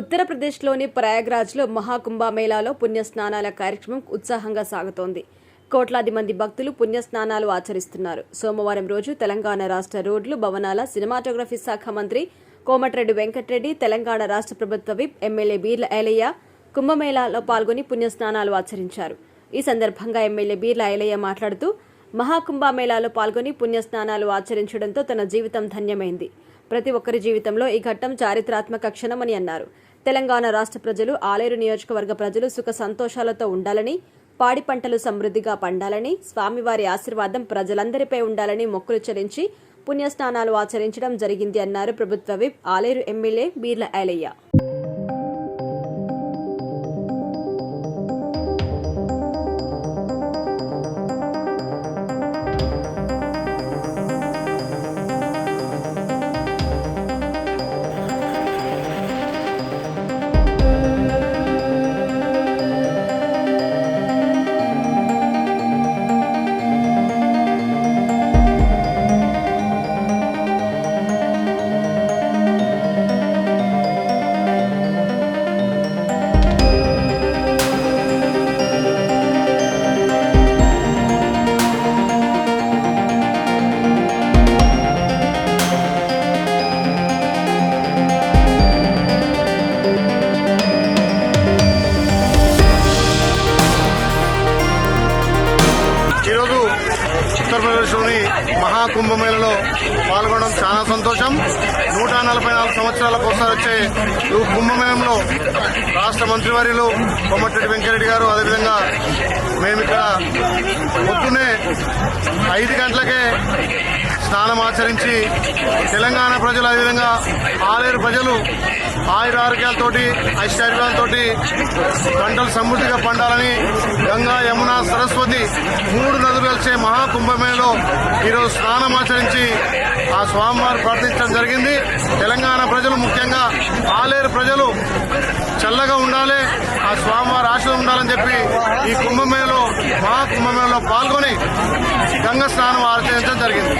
ఉత్తరప్రదేశ్లోని ప్రయాగ్రాజ్లో మహాకుంభమేళాలో పుణ్యస్నానాల కార్యక్రమం ఉత్సాహంగా సాగుతోంది. కోట్లాది మంది భక్తులు పుణ్యస్నానాలు ఆచరిస్తున్నారు. సోమవారం రోజు తెలంగాణ రాష్ట్ర రోడ్లు భవనాల సినిమాటోగ్రఫీ శాఖ మంత్రి కోమటిరెడ్డి వెంకటరెడ్డి తెలంగాణ రాష్ట్ర ప్రభుత్వ విప్ ఎమ్మెల్యే బీర్ల ఏలయ్య కుంభమేళాలో పాల్గొని పుణ్యస్నానాలు ఆచరించారు. ఈ సందర్భంగా ఎమ్మెల్యే బీర్ల ఏలయ్య మాట్లాడుతూ మహాకుంభమేళాలో పాల్గొని పుణ్యస్నానాలు ఆచరించడంతో తన జీవితం ధన్యమైంది. ప్రతి ఒక్కరి జీవితంలో ఈ ఘట్టం చారిత్రాత్మక క్షణమని అన్నారు. తెలంగాణ రాష్ట్ర ప్రజలు ఆలేరు నియోజకవర్గ ప్రజలు సుఖ సంతోషాలతో ఉండాలని పాడి పంటలు సమృద్ధిగా పండాలని స్వామివారి ఆశీర్వాదం ప్రజలందరిపై ఉండాలని మొక్కులు చెల్లించి పుణ్యస్నానాలు ఆచరించడం జరిగింది అన్నారు ప్రభుత్వ విప్ ఆలేరు ఎమ్మెల్యే బీర్ల ఐలయ్య. ఉత్తరప్రదేశ్లోని మహాకుంభమేళలో పాల్గొనడం చాలా సంతోషం. నూట నలభై నాలుగు సంవత్సరాలకు ఒకసారి వచ్చే ఈ కుంభమేళంలో రాష్ట్ర మంత్రివర్యులు కొమ్మటిరెడ్డి వెంకరెడ్డి గారు అదేవిధంగా మేము ఇక్కడ పొద్దునే ఐదు గంటలకే స్నానం ఆచరించి తెలంగాణ ప్రజలు అదేవిధంగా ఆలేరు ప్రజలు ఆయుర ఆరోగ్యాలతోటి ఐశ్వర్యాలతోటి పంటలు సమృద్ధిగా పండాలని గంగా యమున సరస్వతి మూడు వచ్చే మహాకుంభమేళలో ఈరోజు స్నానం ఆచరించి ఆ స్వామివారు ప్రార్థించడం జరిగింది. తెలంగాణ ప్రజలు ముఖ్యంగా ఆలేరు ప్రజలు చల్లగా ఉండాలి ఆ స్వామివారి ఆశలు ఉండాలని చెప్పి ఈ కుంభమేళలో మహాకుంభమేళలో పాల్గొని గంగ స్నానం ఆచరించడం జరిగింది.